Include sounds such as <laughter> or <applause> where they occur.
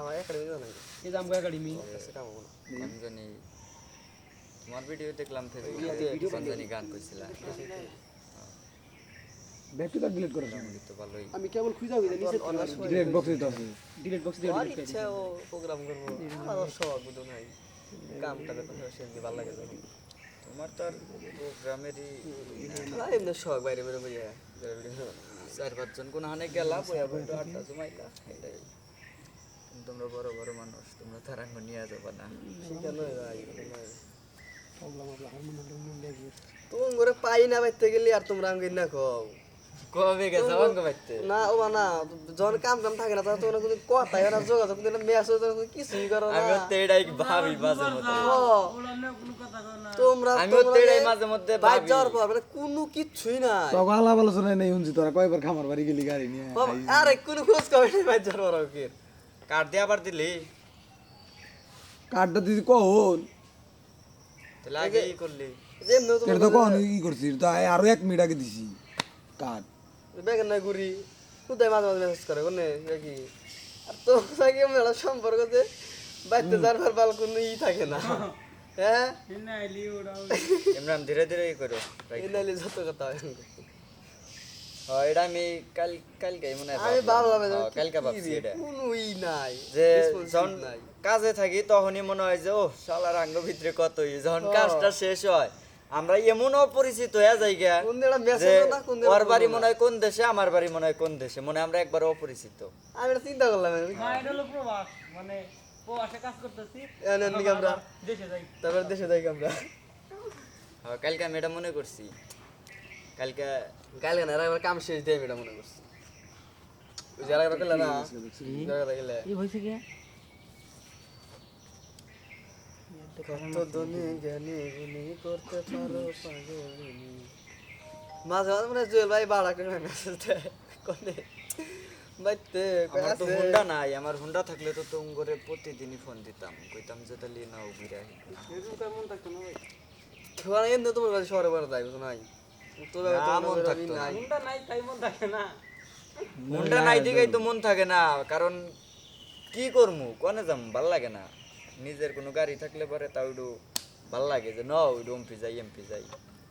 আমার একাডেমি জানা এই যে আমগো একাডেমি। কাছে কাম হব না। তোমার ভিডিও দেখলাম ফেসবুকে গান কইছিলা। ব্যাকটা ডিলিট করে দাও। তো ভালোই। আমি কেবল খুঁজা হইতে নিচে অনার্স বক্স দিতে আছে ডিলিট বক্স দিয়ে আমার ইচ্ছা ও প্রোগ্রাম করব। আমার শখ বুঝো নাই। কামটা দেখো সেদিকে ভালো লাগে তোমার তো আর প্রোগ্রামেরই এমনি শখ বাইরে বেরো চার পাঁচজন কোন হানে গেলা বইয়া বইয়া আড্ডা জমাইলা এটাই। কিন্তু তোমরা বড় বড় মানুষ তোমরা তারাঙ্গ নিয়ে যাবা না। ভাই তুমি করে পাই না বাইতে গেলে আর তোমরা আঙ্গিন না কও। কবে গেছে? অঙ্গ বাইতে? না ও না যখন কাম কাম থাকে না তখন তোমরা কোনো কথা হয় না যোগাযোগ কিন্তু ম্যাচ হয়ে তখন কিছুই করো না। আমি তো এটাই ভাবি মাঝে মধ্যে। তোমরা আমিও তো এটাই মাঝে মধ্যে ভাবি। যাওয়ার পর মানে কোনো কিচ্ছুই নাই। তখন আলাপ আলোচনায় নেই শুনছি তোরা কয়বার খামার বাড়ি গেলি গাড়ি নিয়ে? আরে কোনো খোঁজ খবর নেই বাইর যাওয়ার পর কার্ড দিয়ে আবার দিলি? কার্ডটা দিদি কখন? তাহলে আগেই করলি। যেমনি এটা তো কখন ই করছি তো আরও এক মিনিট আগে দিছি কার্ড। বেগের না ঘুরি কোথায় মাঝে মাঝে মেসেজ করে কোনে? কি? আর তো নাকি একটা সম্পর্ক যে বাইতে যাওয়ার বাল কোনো ই থাকে না। হ্যাঁ? ইমরান <laughs> ধীরে ধীরে ই করো। এই নাইলে যত কথা এটা আমি কাল কালকে মনে আমি ভাবলাম। ভাবলাম যে কালকে ভাবছি এটা। কোনো নাই যে যখন কাজে থাকি তখনই মনে হয় যে ও শালার আঙ্গ ভিতরে কতই যখন হ্যাঁ। কাজটা শেষ হয় আমরা এমন অপরিচিত হয়ে যাই গা কোন দিন একটা যে message ও না, কোন দিন ওর বাড়ি মনে হয় কোন দেশে আমার বাড়ি মনে হয় কোন দেশে। মনে হয় আমরা একবার অপরিচিত। আমি চিন্তা করলাম মানে প্রবাসে কাজ করতেছি। আমরা দেশে যাই। তারপর দেশে যাই আমরা। কালকে আমি এটা মনে করছি। কালকে কালকে না এবার কাম শেষ দিয়ে আমি এটা মনে করছি। যারা এবার না যারা গেলে এই হইছে কি কত ধনী জ্ঞানী গুণী করতে পারো পাগলিনী। মাঝে মাঝে মানে জুয়েল ভাই বাড়া করে মেসেজ দেয় কোনে বাইতে আমার তো হুন্ডা নাই আমার হুন্ডা থাকলে তো তুম করে প্রতিদিনই ফোন দিতাম। কইতাম যে তাহলে নাও বিরাহি তোমার কাছে শহরে বড় যাই নাই। মন না। নাই। তাই মন থাকে না। হুন্ডা নাই দিকেই তো মন থাকে না কারণ কি করমু কোনে যাম ভালো লাগে না। নিজের কোনো গাড়ি থাকলে পরে তাও একটু ভালো লাগে যে ন ওইটু এমপি যাই এমপি যাই।